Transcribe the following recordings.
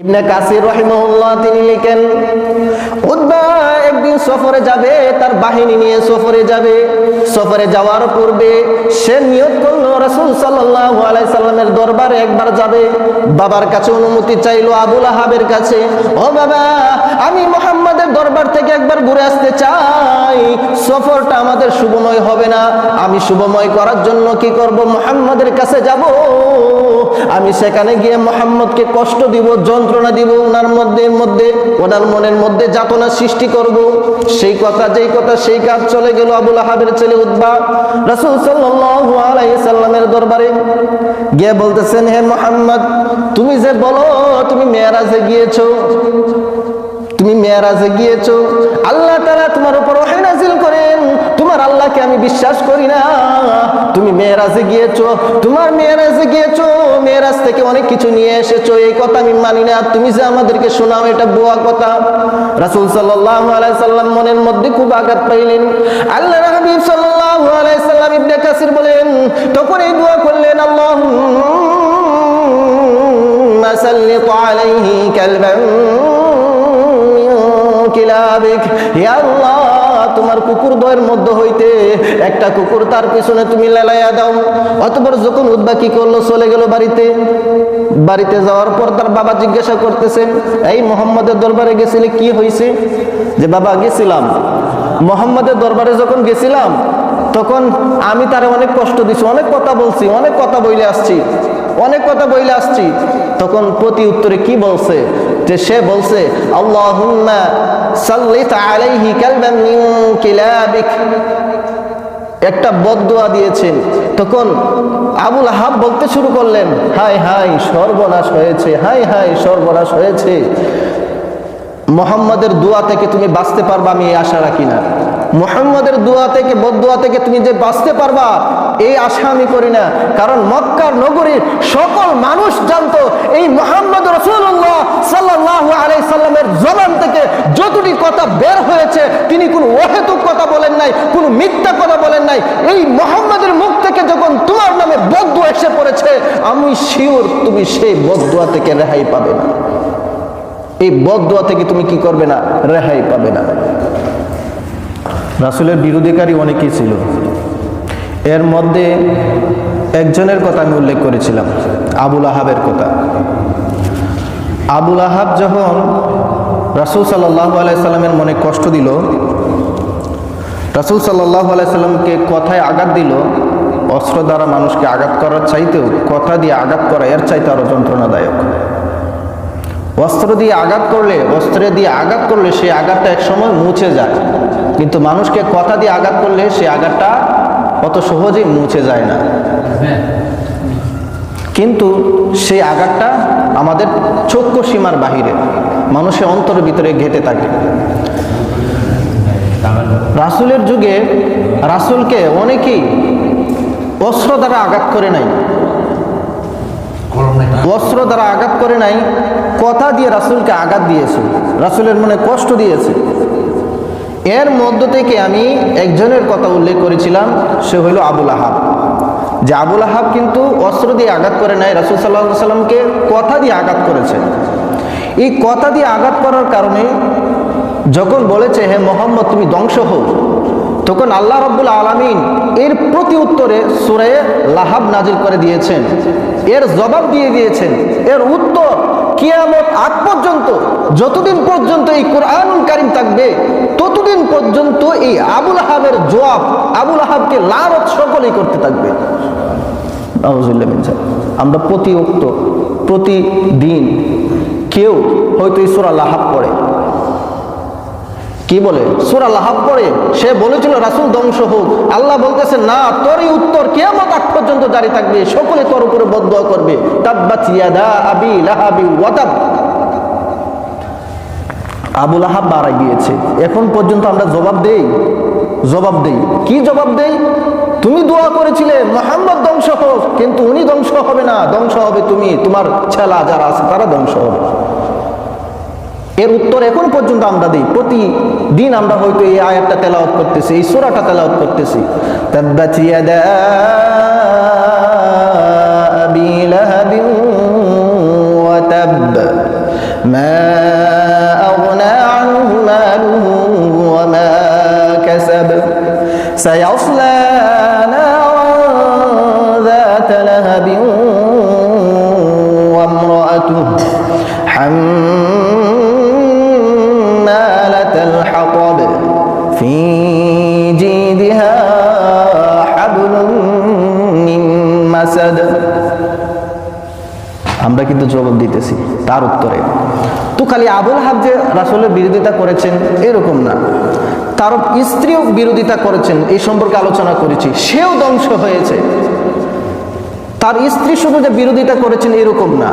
ইবনে কাসির রহিমাহুল্লাহ তিনি লিখেন উদ্বা একদিন সফরে যাবে, তার বাহিনী নিয়ে সফরে যাবে। সফরে যাওয়ার পূর্বে সে নিয়ত করল রাসূল সাল্লাল্লাহু আলাইহি সাল্লামের দরবারে একবার যাবে। বাবার কাছে অনুমতি চাইলো আবুল আহাবের কাছে, ও বাবা আমি মোহাম্মদের দরবার থেকে একবার ঘুরে আসতে চাই। সফরটা আমাদের শুভময় হবে না। আমি শুভময় করার জন্য কি করব? মোহাম্মদের কাছে যাব। আমি সেখানে গিয়ে মোহাম্মদকে কষ্ট দিব, যন্ত্রণা দিব, ওনার মধ্যে মধ্যে, ওনার মনের মধ্যে যাতনা সৃষ্টি করব। সেই কথা, যেই কথা, সেই কাজ চলে গেল আবুল আহাবের ছেলে উদ্বা রাসূল সাল্লাল্লাহু আলাইহি সাল্লামের দরবারে গিয়ে বলতেছেন, হে মোহাম্মদ, তুমি যে বলো, তুমি মেয়ারাজে গিয়েছো তুমি মেয়ারাজে গিয়েছো, আল্লাহ তারা তোমার উপর নাজিল করেন। তোমার আল্লাহকে আমি বিশ্বাস করি না। তুমি মেয়ারাজে গিয়েছো, তোমার মেয়ারাজে গিয়েছো, মেয়ারাজ থেকে অনেক কিছু নিয়ে এসেছ, এই কথা আমি মানি না। তুমি যে আমাদেরকে শোনাও, এটা বুয়া কথা। রাসূল সাল্লাল্লাহু আলাইহি সাল্লাম মনের মধ্যে খুব আঘাত পাইলেন। আল্লাহ হাবিব সাল্লাল্লাহু আলাইহি সাল্লাম ইবনে কাসির বলেন, তখন এই দোয়া করলেন, আল্লাহুম্মা সাল্লিত আলাইহি কালবান। তোমার কুকুর দয়ের মধ্যে হইতে একটা কুকুর তার পিছনে তুমি লেলাইয়া দাও। অতপর যখন উদ্বা কি করল, চলে গেল বাড়িতে। বাড়িতে যাওয়ার পর তার বাবা জিজ্ঞাসা করতেছেন এই মোহাম্মদের দরবারে গেছিলে, কি হয়েছে যে, বাবা, গেছিলাম। মোহাম্মদের দরবারে যখন গেছিলাম, তখন আমি তারে অনেক কষ্ট দিছি, অনেক কথা বলছি, অনেক কথা বইলে আসছি, অনেক কথা বইলে আসছি। তখন প্রতি উত্তরে কি বলছে? যে সে বলছে একটা বদদোয়া দিয়েছেন। তখন আবুল আহাব বলতে শুরু করলেন হাই হাই সর্বনাশ হয়েছে হাই হাই সর্বনাশ হয়েছে। মোহাম্মদের দোয়া থেকে তুমি বাঁচতে পারবা আমি এই আশা রাখি না। মোহাম্মদের দোয়া থেকে বদুয়া থেকে তুমি যে বাঁচতে পারবা, এই আশা আমি করি না। কারণ মক্কার নগরীর সকল মানুষ জানতো, এই মোহাম্মদ রসুল্লাহ সাল্লাহ আলাই সাল্লামের জবান থেকে যতটি কথা বের হয়েছে, তিনি কোনো অহেতুক কথা বলেন নাই, কোনো মিথ্যা কথা বলেন নাই। এই মোহাম্মদের মুখ থেকে যখন তোমার নামে বদুয়া এসে পড়েছে, আমি শিওর তুমি সেই বদুয়া থেকে রেহাই পাবে না। এই বদুয়া থেকে তুমি কি করবে না? রেহাই পাবে না। রাসুলের বিরোধীকারী অনেকেই ছিল। এর মধ্যে একজনের কথা আমি উল্লেখ করেছিলাম, আবুল আহাবের কথা। আবুল আহাব যখন রাসুল সাল্লাহ আলাইসাল্লামের মনে কষ্ট দিল, রাসুল সাল্লাহ আলাইসাল্লামকে কথায় আঘাত দিল, অস্ত্র দ্বারা মানুষকে আঘাত করার চাইতেও, কথা দিয়ে আঘাত করা এর চাইতে আরও যন্ত্রণাদায়ক। অস্ত্র দিয়ে আঘাত করলে, অস্ত্রে দিয়ে আঘাত করলে সেই আঘাতটা একসময় মুছে যায়। কিন্তু মানুষকে কথা দিয়ে আঘাত করলে সে আঘাতটা অত সহজেই মুছে যায় না। কিন্তু সেই আঘাতটা আমাদের চক্ষু সীমার বাহিরে মানুষের অন্তরের ভিতরে ঘেটে থাকে। রাসুলের যুগে রাসুলকে অনেকেই অস্ত্র দ্বারা আঘাত করে নাই। অস্ত্র দ্বারা আঘাত করে নাই কথা দিয়ে রাসুলকে আঘাত দিয়েছে। রাসুলের মনে কষ্ট দিয়েছে। এর মধ্য থেকে আমি একজনের কথা উল্লেখ করেছিলাম, সে হইল আবুল আহাব। যে আবুল আহাব কিন্তু অস্ত্র দিয়ে আঘাত করে নাই, রাসুল সাল্লাহ সাল্লামকে কথা দিয়ে আঘাত করেছে। এই কথা দিয়ে আঘাত করার কারণে যখন বলেছে, হে মোহাম্মদ, তুমি ধ্বংস হও, তখন আল্লাহ রব্বুল আলমিন এর প্রতি উত্তরে সুরে লাহাব নাজিল করে দিয়েছেন। এর জবাব দিয়ে দিয়েছেন, এর উত্তর কিয়ামত আগ পর্যন্ত, যতদিন পর্যন্ত এই কোরআনুল কারিম থাকবে ততদিন পর্যন্ত এই আবুল আহাবের জবাব আবুল আহাবকে লালত সকলেই করতে থাকবে। আমরা প্রতি উক্ত প্রতিদিন কেউ হয়তো এই সুরা লাহাব পড়ে। কি বলে? সুরা লাহাব পড়ে, সে বলেছিল, রাসুল, ধ্বংস হোক। আল্লাহ বলতেছে, না তোর এই উত্তর কেমন আগ পর্যন্ত জারি থাকবে। সকলে তোর উপরে বদয়া করবে। তাব্বাত ইয়াদা আবি লাহাবি ওয়াতাব। আবুল আহাব মারা গিয়েছে। এখন পর্যন্ত আমরা জবাব দেই? জবাব দেই। কি জবাব দেই? তুমি দোয়া করেছিলে, মোহাম্মদ ধ্বংস হোক। কিন্তু উনি ধ্বংস হবে না। ধ্বংস হবে তুমি, তোমার ছেলা যারা আছে, তারা ধ্বংস হবে। এর উত্তর এখন পর্যন্ত আমরা দিই। প্রতিদিন আমরা হয়তো এই আয়াতটা তেলাওয়াত করতেছি, এই সুরাটা তেলাওয়াত করতেছি। سيصلى نارا ذات لهب وامرأته حمالة الحطب في جيدها حبل من مسد আমরা কিন্তু জবাব দিতেছি তার উত্তরে তো খালি আবুল হাব যে রাসুলের বিরোধিতা করেছেন এরকম না তার স্ত্রীও বিরোধিতা করেছেন, এই সম্পর্কে আলোচনা করেছি। সেও ধ্বংস হয়েছে। তার স্ত্রী শুধু যে বিরোধিতা করেছেন এরকম না,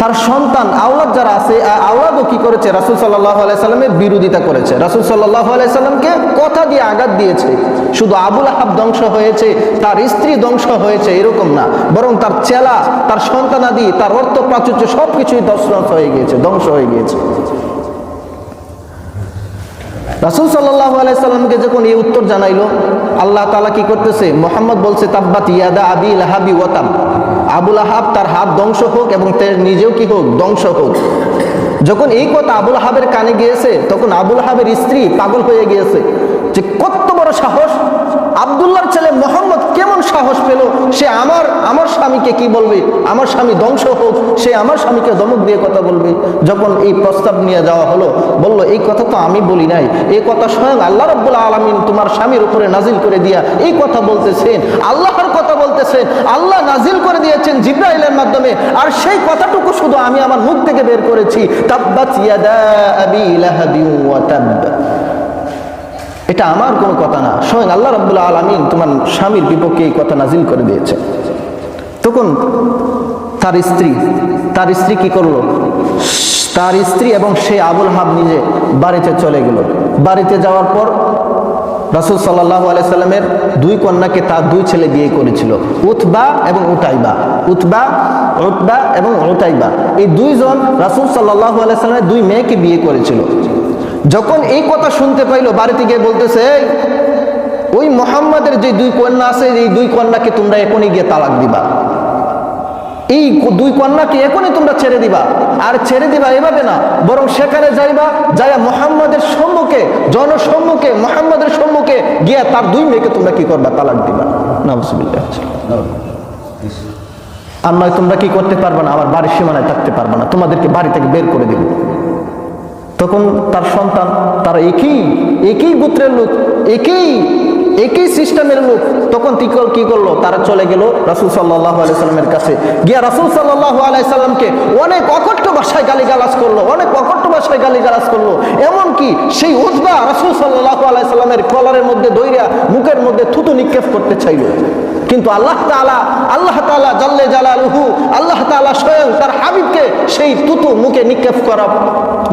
তার সন্তান, আওলাদ যারা আছে আওলাদও কি করেছে? রাসুল সাল্লাহ আলাইসাল্লামের বিরোধিতা করেছে। রাসুল সাল্লাহ আলাইসাল্লামকে কথা দিয়ে আঘাত দিয়েছে। শুধু আবুল আহাব ধ্বংস হয়েছে, তার স্ত্রী ধ্বংস হয়েছে, এরকম না। বরং তার চেলা, তার সন্তানাদি, তার অর্থ প্রাচুর্য সব কিছুই ধ্বংস হয়ে গিয়েছে, ধ্বংস হয়ে গিয়েছে। রাসুল সাল্লাহ আলাইসাল্লামকে যখন এই উত্তর জানাইলো, আল্লাহ তালা কি করতেছে? মোহাম্মদ বলছে তাব্বাত ইয়াদা আবি লাহাবি ওয়াতাম আবুল আহাব তার হাত ধ্বংস হোক এবং তার নিজেও কি হোক, ধ্বংস হোক। যখন এই কথা আবুল আহাবের কানে গিয়েছে, তখন আবুল আহাবের স্ত্রী পাগল হয়ে গিয়েছে যে কত বড় সাহস! আবদুল্লার ছেলে মোহাম্মদ কেমন সাহস পেল? সে আমার আমার স্বামীকে কি বলবে? আমার স্বামী ধ্বংস হোক, সে আমার স্বামীকে ধমক দিয়ে কথা বলবে। যখন এই প্রস্তাব নিয়ে যাওয়া হলো, বলল, এই কথা তো আমি বলি নাই। এই কথা স্বয়ং আল্লাহ রব্বুল আলমিন তোমার স্বামীর উপরে নাজিল করে দিয়া এই কথা বলতেছেন। আল্লাহর কথা বলতেছেন। আল্লাহ নাজিল করে দিয়েছেন জিব্রাইলের মাধ্যমে। আর সেই কথাটুকু শুধু আমি আমার মুখ থেকে বের করেছি। তাব্বাত ইয়াদা আবি লাহাবি ওয়া তাব এটা আমার কোনো কথা না। স্বয়ং আল্লাহ রব্বুল্লাহ আলমিন তোমার স্বামীর বিপক্ষে এই কথা নাজিল করে দিয়েছে। তখন তার স্ত্রী তার স্ত্রী কি করল? তার স্ত্রী এবং সে আবুল হাব নিজে বাড়িতে চলে গেল। বাড়িতে যাওয়ার পর রাসুল সাল্লাহ আলাইসাল্লামের দুই কন্যাকে তার দুই ছেলে বিয়ে করেছিল, উতবা এবং উটাইবা উতবা উতবা এবং উটাইবা এই দুইজন রাসুল সাল্লাহ আলাইসাল্লামের দুই মেয়েকে বিয়ে করেছিল। যখন এই কথা শুনতে পাইলো, বাড়িতে গিয়ে বলতেছে ওই মোহাম্মদের যে দুই কন্যা আছে, এই দুই কন্যাকে তোমরা এখনই গিয়ে তালাক দিবা। এই দুই কন্যাকে এখনই তোমরা ছেড়ে দিবা। আর ছেড়ে দিবা এভাবে না, বরং সেখানে যাইবা, যাইয়া মোহাম্মদের সম্মুখে, জনসম্মুখে, মোহাম্মদের সম্মুখে গিয়া তার দুই মেয়েকে তোমরা কি করবা? তালাক দিবা। নাউজুবিল্লাহ। আর নয়, তোমরা কি করতে পারবে না? আমার বাড়ির সীমানায় থাকতে পারবে না। তোমাদেরকে বাড়ি থেকে বের করে দেবো। তখন তার সন্তান, তার একই একই গোত্রের লোক, একই একই সিস্টেমের লোক, তখন তিকল কি করল? তারা চলে গেল রাসুল সাল্লাহ আলাইসাল্লামের কাছে। গিয়া রাসুল সাল্লাহ আলাইসাল্লামকে অনেক অকট্ট ভাষায় গালিগালাজ করল, অনেক অকট্ট ভাষায় গালিগালাজ করল। এমনকি সেই উজবা রাসুল সাল্লাহ আলাইসাল্লামের কলারের মধ্যে দইরা মুখের মধ্যে থুতু নিক্ষেপ করতে চাইল। কিন্তু আল্লাহ তাআলা আল্লাহ তাআলা জাল্লে জালালুহু, আল্লাহ তাআলা স্বয়ং তার হাবিবকে সেই তুতু মুখে নিক্ষেপ করা,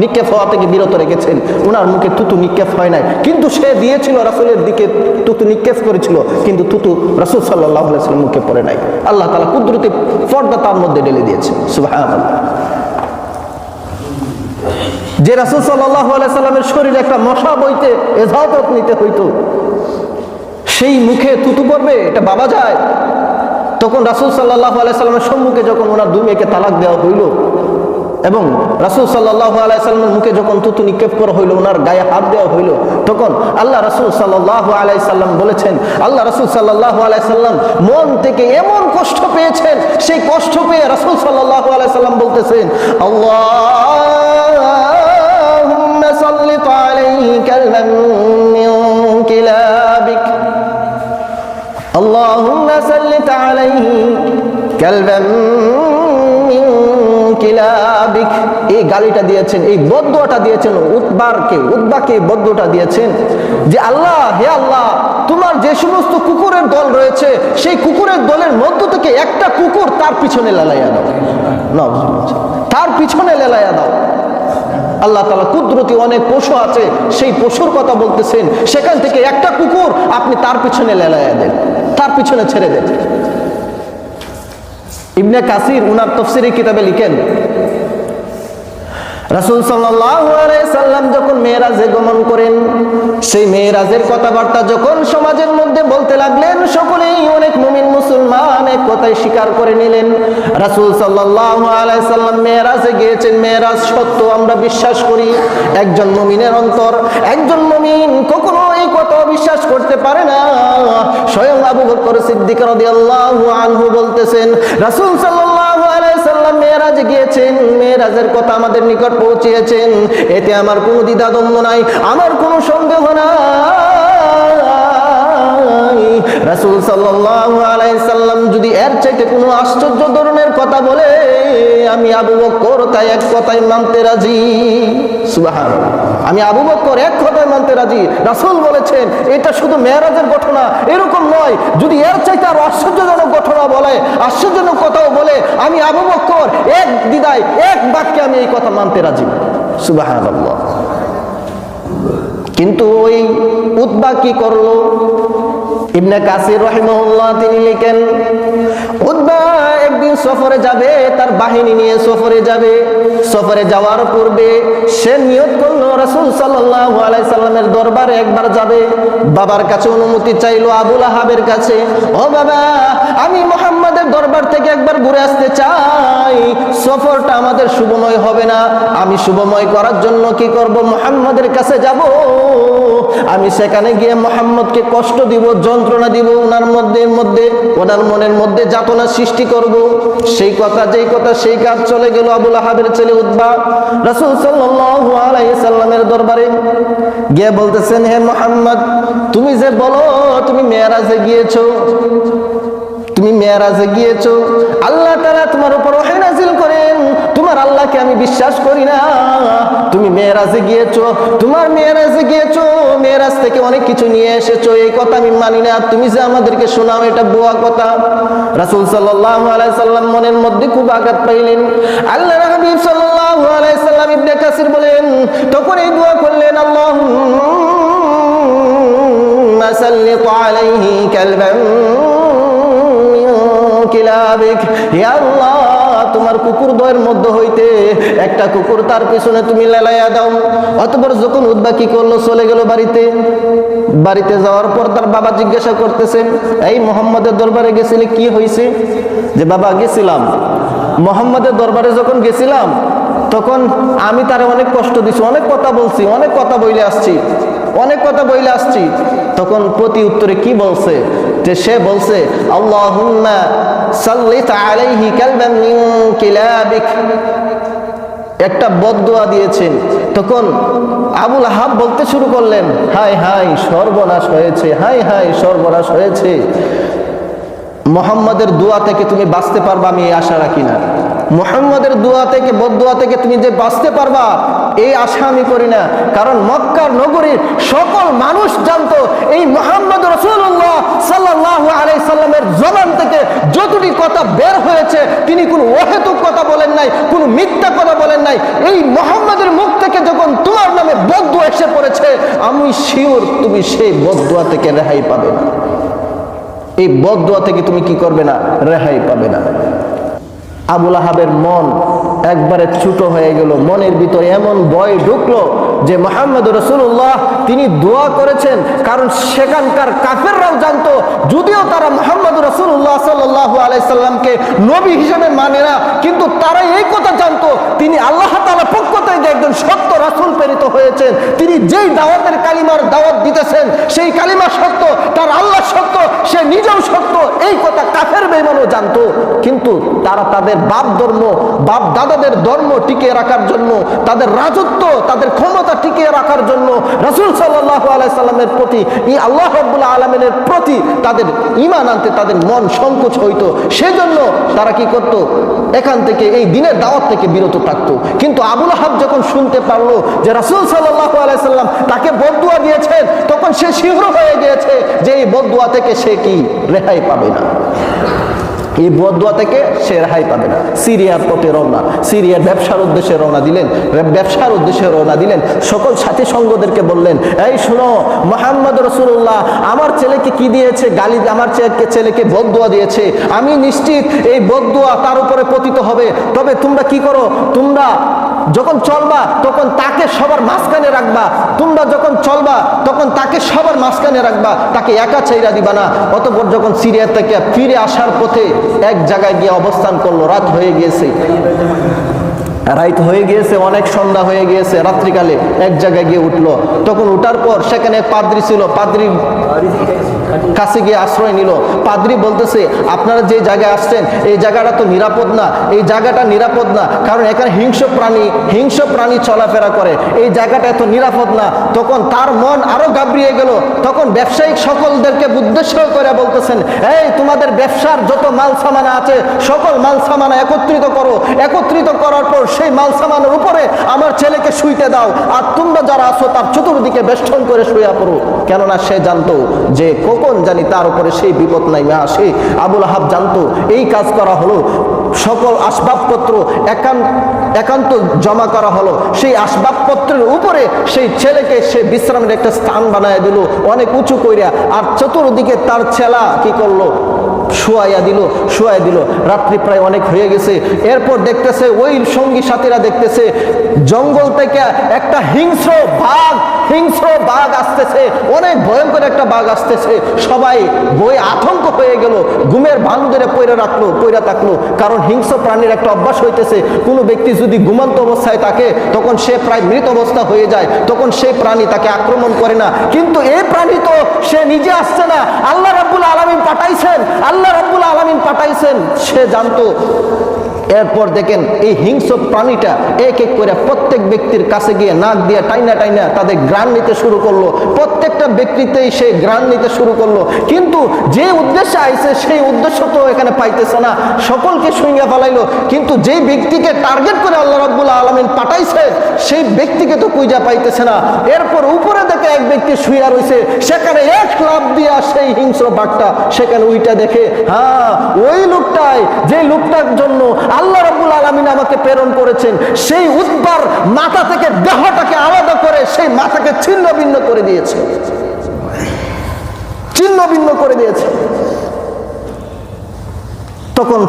নিক্ষেপ হওয়া থেকে বিরত রেখেছেন। ওনার মুখে তুতু নিক্ষেপ হয় নাই। কিন্তু সে দিয়েছিল, রাসূলের দিকে তুতু নিক্ষেপ করেছিল, কিন্তু তুতু রাসূল সাল্লাল্লাহু আলাইহি ওয়াসাল্লাম মুখে পড়ে নাই। আল্লাহ তালা কুদরতি পর্দা তার মধ্যে ঢেলে দিয়েছে। যে রাসূল সাল্লাল্লাহু আলাইহি সাল্লামের শরীরে একটা মশা বইতে এজাজত নিতে হইতো সেই মুখে তুতু পড়বে, এটা বাবা যায়। তখন রাসুল সাল্লাহ আলাইসাল্লামের সম্মুখে যখন ওনার দুই মেয়েকে তালাক দেওয়া হইল, এবং রাসুল সাল্লাহ আলাইসাল্লামের মুখে যখন তুতু নিক্ষেপ করা হইল, ওনার গায়ে হাত দেওয়া হইল, তখন আল্লাহ রাসুল সাল্লাহ আলাইসাল্লাম বলেছেন, আল্লাহ রাসুল সাল্লাহ আলাইসাল্লাম মন থেকে এমন কষ্ট পেয়েছেন, সেই কষ্ট পেয়ে রাসুল সাল্লাহ আলাইসাল্লাম বলতেছেন, আল্লাহ এই গালিটা দিয়েছেন, এই বদুয়াটা দিয়েছেন উদ্বারকে উদ্বাকে বদ্যটা দিয়েছেন যে আল্লাহ, হে আল্লাহ, তোমার যে সমস্ত কুকুরের দল রয়েছে, সেই কুকুরের দলের মধ্য থেকে একটা কুকুর তার পিছনে লেলাইয়া দাও। না তার পিছনে লেলাইয়া দাও। আল্লাহ তালা কুদরতি অনেক পশু আছে, সেই পশুর কথা বলতেছেন, সেখান থেকে একটা কুকুর আপনি তার পিছনে লেলাইয়া দেন, তার পিছনে ছেড়ে দেন। ইবনে কাসির উনার তফসিরি কিতাবে লিখেন, রাসূল সাল্লাম যখন মেয়েরাজে গমন করেন, সেই মেয়েরাজের কথাবার্তা যখন সমাজের মধ্যে বলতে লাগলেন, সকলেই অনেক মুমিন মুসলমান এক কথায় স্বীকার করে নিলেন। রাসূল সাল্লাম মেয়েরাজে গিয়েছেন, মেয়েরাজ সত্য আমরা বিশ্বাস করি, একজন মুমিনের অন্তর, একজন মুমিন কখনো বিশ্বাস করতে পারে না। স্বয়ং আবু বকর সিদ্দিক রাদিয়াল্লাহু আনহু বলতেছেন, রাসূল সাল্লাল্লাহু আলাইহি সাল্লাম মেয়েরাজে গিয়েছেন, মেয়েরাজের কথা আমাদের নিকট পৌঁছিয়েছেন। এতে আমার কোনো দ্বিধাদ্বন্দ্ব নাই, আমার কোনো সন্দেহ নাই। রাসূল সাল্লাল্লাহু আলাইহি সাল্লাম যদি এর চাইতে কোনো আশ্চর্য ধরনের কথা বলে, আমি আবু বকর, তাই এক কথাই মানতে রাজি। সুবহানাল্লাহ। আমি আবু বকর এক কথায় মানতে রাজি। রাসুল বলেছেন, এটা শুধু মেয়েরাজের ঘটনা, এরকম নয়। যদি এর চাইতে আর আশ্চর্যজনক ঘটনা বলে, আশ্চর্যজনক কথাও বলে, আমি আবু বকর এক দিদায় এক বাক্যে আমি এই কথা মানতে রাজি। কিন্তু ওই উদ্বা কি করল? ইবনে কাসির রহিমউল্লাহ তিনি লিখেন উদ্বা সফরে যাবে, তার বাহিনী নিয়ে সফরে যাবে। সফরে যাওয়ার পূর্বে সে নিয়ত করল রাসূল সাল্লাল্লাহু আলাইহি সাল্লামের দরবারে একবার যাবে। বাবার কাছে অনুমতি চাইলো আবুল আহাবের কাছে, ও বাবা, আমি মোহাম্মদের দরবার থেকে একবার ঘুরে আসতে চাই। সফরটা আমাদের শুভময় হবে না। আমি শুভময় করার জন্য কি করব? মোহাম্মদের কাছে যাব। আমি সেখানে গিয়ে মোহাম্মদকে কষ্ট দিব, যন্ত্রণা দিব, ওনার মধ্যে মধ্যে, ওনার মনের মধ্যে যাতনা সৃষ্টি করব। সেই কথা, যেই কথা, সেই কাজ চলে গেল আবুল আহাবের ছেলে উদ্বা রাসুল সাল্লাল্লাহু আলাইহি সাল্লামের দরবারে গিয়ে বলতেছেন, হে মোহাম্মদ, তুমি যে বলো, তুমি মেয়ারাজে গিয়েছো, তুমি মেয়ারাজে গিয়েছো, আল্লাহ তারা তোমার উপর ওহী নাজিল করেন। তোমার আল্লাহকে আমি বিশ্বাস করি না। মেয়ারাজে গিয়েছো? তোমার মেয়ারাজে গিয়েছো? মেয়ারাজ থেকে অনেক কিছু নিয়ে এসেছ। এই কথা আমি মানি না। তুমি যে আমাদেরকে শোনাও, এটা বুয়া কথা। রাসূল সাল্লাল্লাহু আলাইহি সাল্লাম মনের মধ্যে খুব আঘাত পাইলেন। আল্লাহ হাবিব সাল্লাল্লাহু আলাইহি সাল্লাম ইবনে কাসির বলেন, তখন এই দোয়া করলেন, আল্লাহুম্মা সাল্লিত আলাইহি কালবান কিলাবিক। হে আল্লাহ তোমার কুকুর দয়ের মধ্যে হইতে একটা কুকুর তার পিছনে তুমি লেলাইয়া দাও। অতপর যখন উদ্বা কি করল, চলে গেল বাড়িতে। বাড়িতে যাওয়ার পর তার বাবা জিজ্ঞাসা করতেছেন এই মোহাম্মদের দরবারে গেছিলে, কি হয়েছে যে, বাবা, গেছিলাম। মোহাম্মদের দরবারে যখন গেছিলাম, তখন আমি তারে অনেক কষ্ট দিছি, অনেক কথা বলছি, অনেক কথা বইলে আসছি, অনেক কথা বইলে আসছি। তখন প্রতি উত্তরে কি বলছে? যে সে বলছে একটা বদদোয়া দিয়েছেন। তখন আবুল আহাব বলতে শুরু করলেন হাই হাই সর্বনাশ হয়েছে হাই হাই সর্বনাশ হয়েছে। মোহাম্মদের দোয়া থেকে তুমি বাঁচতে পারবা, আমি এই আশা রাখি না। মোহাম্মদের দোয়া থেকে বদুয়া থেকে তুমি যে বাঁচতে পারবা, এই আশা আমি করি না। কারণ মক্কার নগরীর সকল মানুষ জানতো, এই মোহাম্মদ সাল্লাহ সাল্লামের জবান থেকে যতটি কথা বের হয়েছে, তিনি কোনো অহেতুক কথা বলেন নাই, কোনো মিথ্যা কথা বলেন নাই। এই মোহাম্মদের মুখ থেকে যখন তোমার নামে বদুয়া এসে পড়েছে, আমি শিওর তুমি সেই বদুয়া থেকে রেহাই পাবে না। এই বদুয়া থেকে তুমি কি করবে না? রেহাই পাবে না। আবুল আহাবের মন একবারে ছোট হয়ে গেল। মনের ভিতরে এমন ভয় ঢুকলো যে মোহাম্মদ রসুল্লাহ তিনি দোয়া করেছেন, কারণ সেখানকার কাফেররাও জানতো, যদিও তারা মোহাম্মদ রসুল্লাহ সাল্লাহ আলাইসাল্লামকে নবী হিসেবে মানে না, কিন্তু তারা এই কথা জানতো, তিনি আল্লাহ তালা পক্ষ থেকে একজন সত্য রাসুল প্রেরিত হয়েছেন, তিনি যেই দাওয়াতের কালিমার দাওয়াত দিতেছেন, সেই কালিমা সত্য, তার আল্লাহ সত্য, সে নিজেও সত্য, এই কথা কাফের বেমানও জানতো, কিন্তু তারা তাদের বাপ ধর্ম, বাপ দাদাদের ধর্ম টিকিয়ে রাখার জন্য, তাদের রাজত্ব, তাদের ক্ষমতা টিকিয়ে রাখার জন্য রসুল সাল্লাহ আলাইসাল্লামের প্রতি, ই আল্লাহ রব্বুল্লাহ আলমিনের প্রতি তাদের ইমান আনতে তাদের মন সংকোচ হইতো। সেজন্য তারা কি করত? এখান থেকে, এই দিনের দাওয়াত থেকে বিরত থাকতো। কিন্তু আবুল আহাব যখন শুনতে পারল যে রাসুল সাল্লাহ আলাইসাল্লাম তাকে বদুয়া দিয়েছেন, তখন সে শীঘ্র হয়ে গিয়েছে যে এই বদুয়া থেকে সে কি রেহাই পাবে না। এই বদুয়া থেকে সে রেহাই পাবে না। সিরিয়ার পথে রওনা, সিরিয়ার ব্যবসার উদ্দেশ্যে রওনা দিলেন ব্যবসার উদ্দেশ্যে রওনা দিলেন, সকল সাথী সঙ্গদেরকে বললেন, এই শুনো, মোহাম্মদ রসুল্লাহ আমার ছেলেকে কি দিয়েছে? গালি আমার ছেলেকে বদুয়া দিয়েছে। আমি নিশ্চিত এই বদুয়া তার উপরে পতিত হবে। তবে তোমরা কি করো? তোমরা যখন চলবা, তখন তাকে সবার মাঝখানে রাখবা। তোমরা যখন চলবা, তখন তাকে সবার মাঝখানে রাখবা। তাকে একা ছাইরা দিবা না। অতপর যখন সিরিয়া থেকে ফিরে আসার পথে এক জায়গায় গিয়ে অবস্থান করল, রাত হয়ে গিয়েছে। রাইত হয়ে গিয়েছে, অনেক সন্ধ্যা হয়ে গিয়েছে, রাত্রিকালে এক জায়গায় গিয়ে উঠল। তখন উঠার পর সেখানে পাদ্রি ছিল পাদ্রি কাছে গিয়ে আশ্রয় নিল। পাদ্রি বলতেছে, আপনারা যে জায়গায় আসছেন, এই জায়গাটা তো নিরাপদ না। এই জায়গাটা নিরাপদ না। কারণ এখানে হিংস্র প্রাণী হিংস্র প্রাণী চলাফেরা করে। এই জায়গাটা এত নিরাপদ না। তখন তার মন আরও গাবড়িয়ে গেল। তখন ব্যবসায়িক সকলদেরকে উদ্দেশ্য করে বলতেছেন, এই, তোমাদের ব্যবসার যত মাল সামানা আছে, সকল মাল সামানা একত্রিত করো। একত্রিত করার পর সেই মাল সামানের উপরে আমার ছেলেকে শুইতে দাও। আর তোমরা যারা আছো, তার চতুর্দিকে বেষ্টন করে শুয়ে পড়ো। কেননা সে জানতো যে কখন জানি তার উপরে সেই বিপদ নাইমে আসে আবুল আহাব জানতো, এই কাজ করা হলো, সকল আসবাবপত্র একান্ত একান্ত জমা করা হলো, সেই আসবাবপত্রের উপরে সেই ছেলেকে সে বিশ্রামের একটা স্থান বানায় দিল, অনেক উঁচু কইরা, আর চতুর্দিকে তার ছেলা কি করল শুয়াইয়া দিল শুয়াই দিল। রাত্রি প্রায় অনেক হয়ে গেছে। এরপর দেখতেছে ওই সঙ্গী সাথীরা দেখতেছে, জঙ্গল থেকে একটা হিংস্র বাঘ হিংস্র বাঘ আসতেছে। অনেক ভয়ঙ্কর একটা বাঘ আসতেছে। সবাই বই আতঙ্ক হয়ে গেল। ঘুমের ভান ধরে পয়রা রাখল পয়রা থাকল। কারণ হিংস্র প্রাণীর একটা অভ্যাস হইতেছে, কোনো ব্যক্তি যদি ঘুমন্ত অবস্থায় থাকে, তখন সে প্রায় মৃত অবস্থা হয়ে যায়। তখন সেই প্রাণী তাকে আক্রমণ করে না। কিন্তু এই প্রাণী তো সে নিজে আসছে না। আল্লাহ রাব্বুল আলামিন পাঠাইছেন। আল্লাহ রাব্বুল আলমিন পাঠাইছেন সে জানতো এরপর দেখেন এই হিংস্র প্রাণীটা এক এক করে প্রত্যেক ব্যক্তির কাছে গিয়ে নাক দিয়ে টাইনা টাইনা তাদের গ্রাণ নিতে শুরু করল। প্রত্যেকটা ব্যক্তিতেই সে গ্রাণ নিতে শুরু করল। কিন্তু যে উদ্দেশ্যে আইছে সেই উদ্দেশ্য তো এখানে পাইতেছে না। সকলকে সঙ্গে ফেলাইলো। কিন্তু যে ব্যক্তিকে টার্গেট করে আল্লাহ রাব্বুল আলমিন পাঠাইছে, সেই ব্যক্তিকে তো কুইজা পাইতেছে না। এরপর উপরে দেখে এক ব্যক্তি শুইয়া রয়েছে সেখানে এক লাভ দিয়া সেই হিংস্র বাঘটা সেখানে ওইটা দেখে হ্যাঁ ওই লোকটাই, যে লোকটার জন্য আল্লাহ রবুল আলমিন আমাকে প্রেরণ করেছেন। সেই উদ্বার মাথা থেকে দেহটাকে আলাদা করে সেই মাথাকে ছিন্ন ভিন্ন করে দিয়েছে। ছিন্ন ভিন্ন করে দিয়েছে। তখন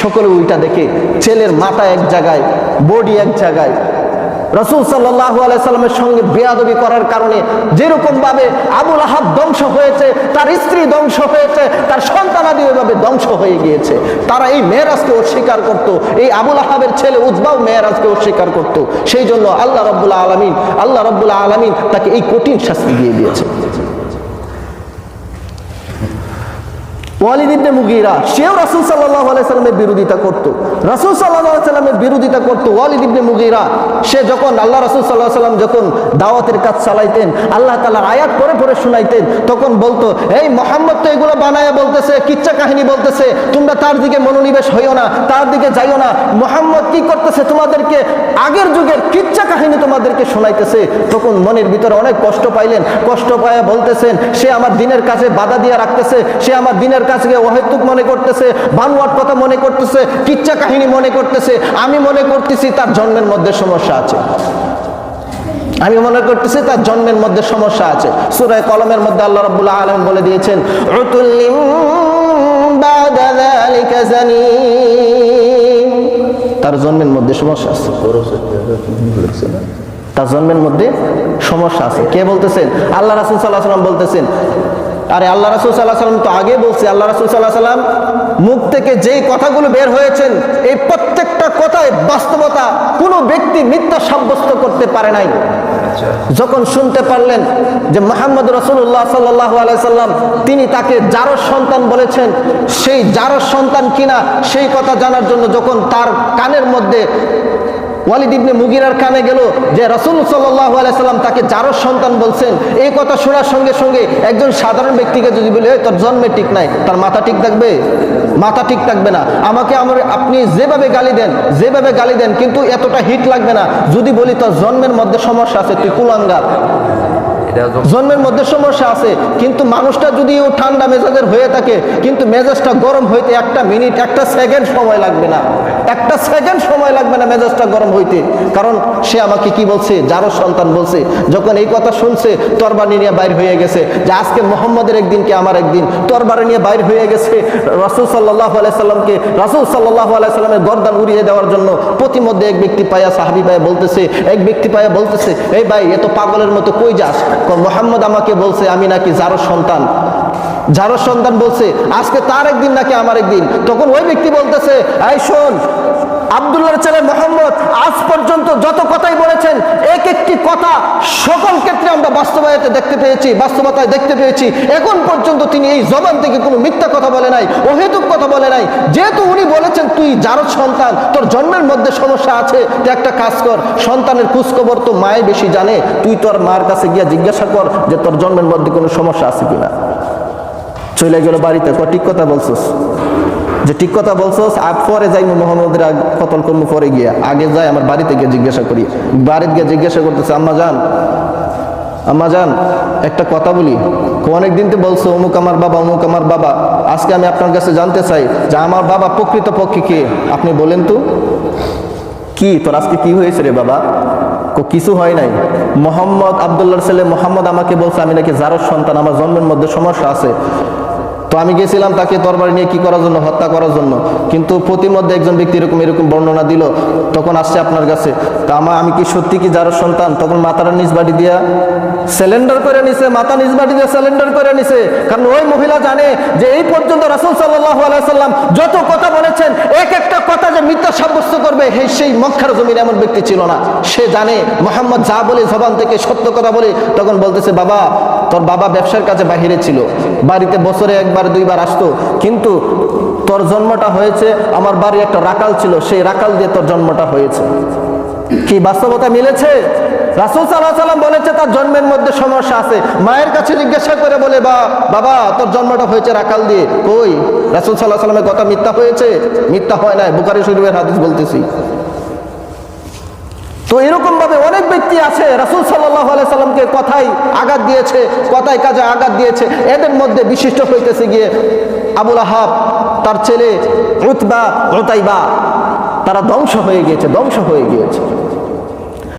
সকলে ওইটা দেখে ছেলের মাথা এক জায়গায়, বডি এক জায়গায় রসুল সাল্লাহ আলাইসাল্লামের সঙ্গে বেয়াদবি করার কারণে যেরকমভাবে আবুল আহাব ধ্বংস হয়েছে, তার স্ত্রী ধ্বংস হয়েছে, তার সন্তানাদি ওইভাবে ধ্বংস হয়ে গিয়েছে। তারা এই মেয়েরাজকে অস্বীকার করত, এই আবুল আহাবের ছেলে উজবাও মেয়েরাজকে অস্বীকার করত। সেই জন্য আল্লাহ রব্বুল্লাহ আলমিন, আল্লাহ রব্বুল্লাহ আলমিন তাকে এই কঠিন শাস্তি দিয়ে দিয়েছে। মুগিরা, সেও বিরোধিতা সাল্লামের বিরোধিতা মুগিরা। সে যখন আল্লাহ সাল্লাম যখন দাওয়াতের কাজ চালাইতেন, আল্লাহ আয়াত শুনাইতেন, তখন বলতো, এই মোহাম্মদ তো এগুলো বানায়া বলতেছে, কিচ্ছা কাহিনী বলতেছে, তোমরা তার দিকে মনোনিবেশ হইও না, তার দিকে যাইও না। মোহাম্মদ কি করতেছে তোমাদেরকে? আগের যুগের কিচ্ছা কাহিনী তোমাদেরকে শোনাইতেছে। তখন মনের ভিতরে অনেক কষ্ট পাইলেন। কষ্ট পায়া বলতেছেন, সে আমার দিনের কাছে বাধা দিয়ে রাখতেছে, সে আমার দিনের কাছে অহেতুক মনে করতেছে, বানুয়ার কথা মনে করতেছে, কিচ্ছা কাহিনী মনে করতেছে, আমি মনে করতেছি তার জন্মের মধ্যে সমস্যা আছে। আমি মনে করতেছি তার জন্মের মধ্যে সমস্যা আছে। সুরায় কলমের মধ্যে আল্লাহ রাব্বুল আলম বলে দিয়েছেন। তার জন্মের মধ্যে সমস্যা আছে। তার জন্মের মধ্যে সমস্যা আছে। কে বলতেছেন? আল্লাহ রাসুল সাল্লাহ সাল্লাম বলতেছেন আরে আল্লাহ রাসুল সাল্লাহ সাল্লাম তো আগে বলছে আল্লাহ রাসুল সাল্লাহ সাল্লাম মুখ থেকে যেই কথাগুলো বের হয়েছেন এই প্রত্যেকটা কথায় বাস্তবতা কোনো ব্যক্তি মিথ্যা সাব্যস্ত করতে পারে নাই। যখন শুনতে পারলেন যে মোহাম্মদ রসুল্লাহ সাল্লাহ আলাইসাল্লাম তিনি তাকে জারস সন্তান বলেছেন সেই জারস সন্তান কিনা সেই কথা জানার জন্য যখন তার কানের মধ্যে ওয়ালিদ ইবনে মুগিরার কানে গেল যে রসুল সাল্লাহ আলাইসাল্লাম তাকে জারস সন্তান বলছেন এই কথা শোনার সঙ্গে সঙ্গে একজন সাধারণ ব্যক্তিকে যদি বলে "এই, তোর জন্মে ঠিক নাই তার মাথা ঠিক থাকবে? মাথা ঠিক থাকবে না। আমাকে আমার আপনি যেভাবে গালি দেন যেভাবে গালি দেন কিন্তু এতটা হিট লাগবে না। যদি বলি তোর জন্মের মধ্যে সমস্যা আছে তুই কুলাঙ্গার। জন্মের মধ্যে সমস্যা আছে কিন্তু মানুষটা যদি ও ঠান্ডা মেজাজের হয়ে থাকে কিন্তু মেজাজটা গরম হইতে একটা মিনিট একটা সেকেন্ড সময় লাগবে না। একটা সেকেন্ড সময় লাগবে না মেজাজটা গরম হইতে। কারণ সে আমাকে কি বলছে? যারও সন্তান বলছে। যখন এই কথা শুনছে, তরবারি নিয়ে বাইর হয়ে গেছে। যে আজকে মোহাম্মদের একদিন কি আমার একদিন? তরবারি নিয়ে বাইর হয়ে গেছে। রসুল সাল্লাহ আলাইসাল্লামকে রসুল সাল্লাহ আলাইসাল্লামের গর্দান উড়িয়ে দেওয়ার জন্য প্রতিমধ্যে এক ব্যক্তি পায়া সাহাবি পায়া বলতেছে, এক ব্যক্তি পায়া বলতেছে, এই ভাই এত পাগলের মতো কই যাস? মোহাম্মদ আমাকে বলছে, আমি নাকি যারও সন্তান। যারও সন্তান বলছে, আজকে তার একদিন নাকি আমার একদিন? তখন ওই ব্যক্তি বলতেছে, এই শোন, আবদুল্লাহর ছেলে মোহাম্মদ আজ পর্যন্ত যত কথাই বলেছেন, এক একটি কথা সকল ক্ষেত্রে আমরা বাস্তবায়তে দেখতে পেয়েছি, বাস্তবতায় দেখতে পেয়েছি। এখন পর্যন্ত তিনি এই জবান থেকে কোনো মিথ্যা কথা বলে নাই, অহেতুক কথা বলে নাই। যেহেতু উনি বলেছেন, তুই যারও সন্তান, তোর জন্মের মধ্যে সমস্যা আছে, তুই একটা কাজ কর, সন্তানের খোঁজখবর তো মায়ে বেশি জানে, তুই তোর মার কাছে গিয়া জিজ্ঞাসা কর যে তোর জন্মের মধ্যে কোনো সমস্যা আছে কিনা। চলে গেল বাড়িতে। ক ঠিক কথা বলছোস? যে ঠিক কথা বলছোস পরে যাই মোহাম্মদের কতল কর্ম পরে গিয়া। আগে যাই আমার বাড়িতে গিয়ে জিজ্ঞাসা করি। বাড়িতে গিয়ে জিজ্ঞাসা করতেছে, আম্মা যান আম্মা যান, একটা কথা বলি। অনেক দিন তো বলছো, অমুক আমার বাবা, অমুক আমার বাবা। আজকে আমি আপনার কাছে জানতে চাই যে আমার বাবা প্রকৃত পক্ষে কে? আপনি বলেন তো। কি? তোর আজকে কি হয়েছে রে বাবা? কিছু হয় নাই। মোহাম্মদ আবদুল্লাহর ছেলে মোহাম্মদ আমাকে বলছে, আমি নাকি যারোর সন্তান, আমার জন্মের মধ্যে সমস্যা আছে। তো আমি গেছিলাম তাকে তরবারি নিয়ে কি করার জন্য, হত্যা করার জন্য। কিন্তু প্রতিমধ্যে একজন ব্যক্তি এরকম এরকম বর্ণনা দিল, তখন আসছে আপনার কাছে। তা আমার আমি কি সত্যি কি যারোর সন্তান? তখন মাথার নিজ বাড়ি দিয়া সিলিন্ডার করে নিছে, মাথা নিজ বাড়ি দিয়ে সিলিন্ডার করে নিছে। কারণ ওই মহিলা জানে যে এই পর্যন্ত রাসুল সাল্লাহ আলাইসাল্লাম যত কথা বলেছেন, এক একটা কথা যে মিথ্যা সাব্যস্ত করবে সেই মক্কার জমির এমন ব্যক্তি ছিল না। সে জানে, মোহাম্মদ যা বলে জবান থেকে সত্য কথা বলে, তখন বলতেছে, বাবা, তোর বাবা ব্যবসার কাজে বাহিরে ছিল। বাড়িতে বছরে একবার, দুইবার আসতো। কিন্তু তোর জন্মটা হয়েছে, আমার বাড়ি একটা রাকাল ছিল, সেই রাকাল দিয়ে তোর জন্মটা হয়েছে। কি বাস্তবতা মিলেছে? রাসুল সাল্লাহ সাল্লাম বলেছে, তার জন্মের মধ্যে সমস্যা আছে। মায়ের কাছে জিজ্ঞাসা করে বলে, বা, বাবা, তোর জন্মটা হয়েছে রাকাল দিয়ে। কই? রাসুল সাল্লাহ সাল্লামের কথা, মিথ্যা হয়েছে। মিথ্যা হয় নাই। বুকারি শরীফের হাদিস বলতেছি। তো এরকমভাবে অনেক ব্যক্তি আছে, রাসুল সাল্লাহ সাল্লামকে কথাই আঘাত দিয়েছে, কথায় কাজে আঘাত দিয়েছে। এদের মধ্যে বিশিষ্ট হইতেছে গিয়ে আবুল আহাব, তার ছেলে রুতবা রোতাইবা তারা ধ্বংস হয়ে গিয়েছে, ধ্বংস হয়ে গিয়েছে।